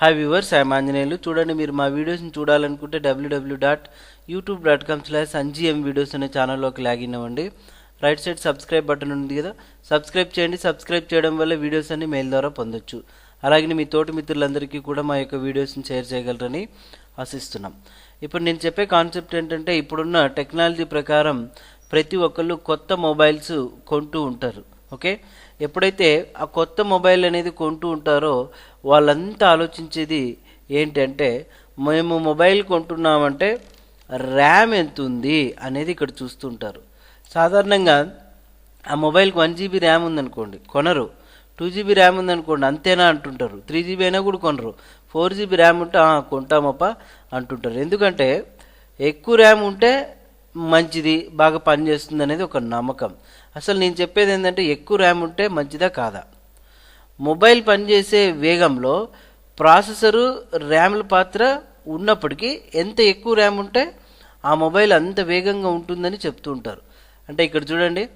Hi viewers I'm Anjaneyulu చూడండి మీరు మా వీడియోస్ని చూడాలనుకుంటే W W dot YouTube dot com slash సంజీఎం videos అనే ఛానల్లోకి లాగిన్ అవ్వండి. రైట్ సైడ్ సబ్స్క్రైబ్ బటన్ ఉంది కదా? సబ్స్క్రైబ్ చేయండి. సబ్స్క్రైబ్ చేయడం వల్ల వీడియోస్ అన్ని మెయిల్ ద్వారా పొందొచ్చు. అలాగే మీ తోటి మిత్రులందరికీ కూడా మా యొక్క వీడియోస్ని షేర్ చేయగలరని ఆశిస్తున్నాం. ఇప్పుడు నేను చెప్పే కాన్సెప్ట్ ఏంటంటే ఇప్పుడున్న టెక్నాలజీ ప్రకారం ప్రతి ఒక్కళ్ళు కొత్త మొబైల్స్ కొంటూ ఉంటారు. ఓకే ఎప్పుడైతే ఆ కొత్త మొబైల్ అనేది కొంటూ ఉంటారో వాళ్ళంతా ఆలోచించేది ఏంటంటే మేము మొబైల్ కొంటున్నామంటే ర్యామ్ ఎంత ఉంది? అనేది ఇక్కడ చూస్తుంటారు సాధారణంగా ఆ మొబైల్కి వన్ జీబీ ర్యామ్ ఉందనుకోండి కొనరు. టూ జీబీ ర్యామ్ ఉందనుకోండి అంతేనా అంటుంటారు. త్రీ జీబీ అయినా కూడా కొనరు. ఫోర్ జీబీ ర్యామ్ ఉంటే కొంటామప్ప అంటుంటారు. ఎందుకంటే ఎక్కువ ర్యామ్ ఉంటే మంచిది బాగా పనిచేస్తుంది అనేది ఒక నమ్మకం. అసలు నేను చెప్పేది ఏంటంటే ఎక్కువ ర్యామ్ ఉంటే మంచిదా కాదా? మొబైల్ పనిచేసే వేగంలో ప్రాసెసరు ర్యామ్ల పాత్ర ఉన్నప్పటికీ ఎంత ఎక్కువ ర్యామ్ ఉంటే ఆ మొబైల్ అంత వేగంగా ఉంటుందని చెప్తూ ఉంటారు. అంటే ఇక్కడ చూడండి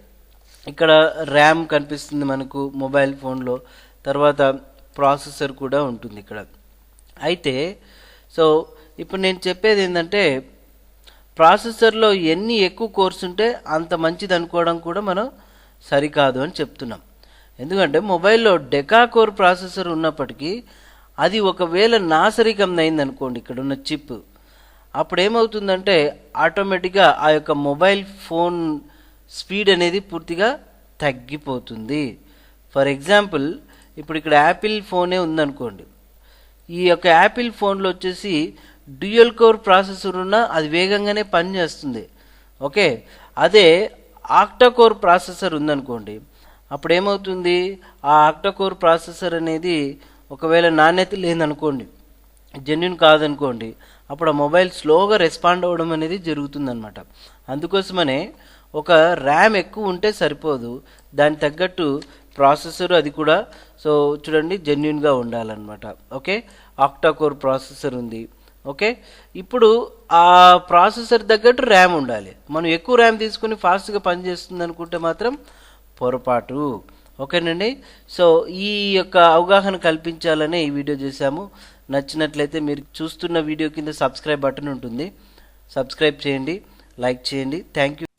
ఇక్కడ ర్యామ్ కనిపిస్తుంది మనకు మొబైల్ ఫోన్లో తర్వాత ప్రాసెసర్ కూడా ఉంటుంది ఇక్కడ. అయితే సో ఇప్పుడు నేను చెప్పేది ఏంటంటే ప్రాసెసర్లో ఎన్ని ఎక్కువ కోర్స్ ఉంటే అంత మంచిది అనుకోవడం కూడా మనం సరికాదు అని చెప్తున్నాం. ఎందుకంటే మొబైల్లో డెకా కోర్ ప్రాసెసర్ ఉన్నప్పటికీ అది ఒకవేళ నాసరికం అయింది అనుకోండి ఇక్కడ ఉన్న చిప్ అప్పుడు ఏమవుతుందంటే ఆటోమేటిక్గా ఆ యొక్క మొబైల్ ఫోన్ స్పీడ్ అనేది పూర్తిగా తగ్గిపోతుంది. ఫర్ ఎగ్జాంపుల్ ఇప్పుడు ఇక్కడ యాపిల్ ఫోనే ఉందనుకోండి. ఈ యొక్క యాపిల్ ఫోన్లో వచ్చేసి డ్యూయల్ కోర్ ప్రాసెసర్ ఉన్న అది వేగంగానే పనిచేస్తుంది. ఓకే? అదే ఆక్టాకోర్ ప్రాసెసర్ ఉందనుకోండి. అప్పుడు ఏమవుతుంది ఆ ఆక్టాకోర్ ప్రాసెసర్ అనేది ఒకవేళ నాణ్యత లేదనుకోండి జెన్యున్ కాదనుకోండి అప్పుడు ఆ మొబైల్ స్లోగా రెస్పాండ్ అవ్వడం అనేది జరుగుతుందన్నమాట. అందుకోసమనే ఒక ర్యామ్ ఎక్కువ ఉంటే సరిపోదు. దానికి తగ్గట్టు ప్రాసెసర్ అది కూడా సో చూడండి జెన్యున్గా ఉండాలన్నమాట. ఓకే? ఆక్టాకోర్ ప్రాసెసర్ ఉంది. ఓకే? ఇప్పుడు ఆ ప్రాసెసర్ తగ్గట్టు ర్యామ్ ఉండాలి. మనం ఎక్కువ ర్యామ్ తీసుకుని ఫాస్ట్గా పనిచేస్తుంది అనుకుంటే మాత్రం పొరపాటు. ఓకేనండి? సో ఈ యొక్క అవగాహన కల్పించాలనే ఈ వీడియో చేశాము. నచ్చినట్లయితే మీరు చూస్తున్న వీడియో కింద సబ్స్క్రైబ్ బటన్ ఉంటుంది. సబ్స్క్రైబ్ చేయండి. లైక్ చేయండి. Thank you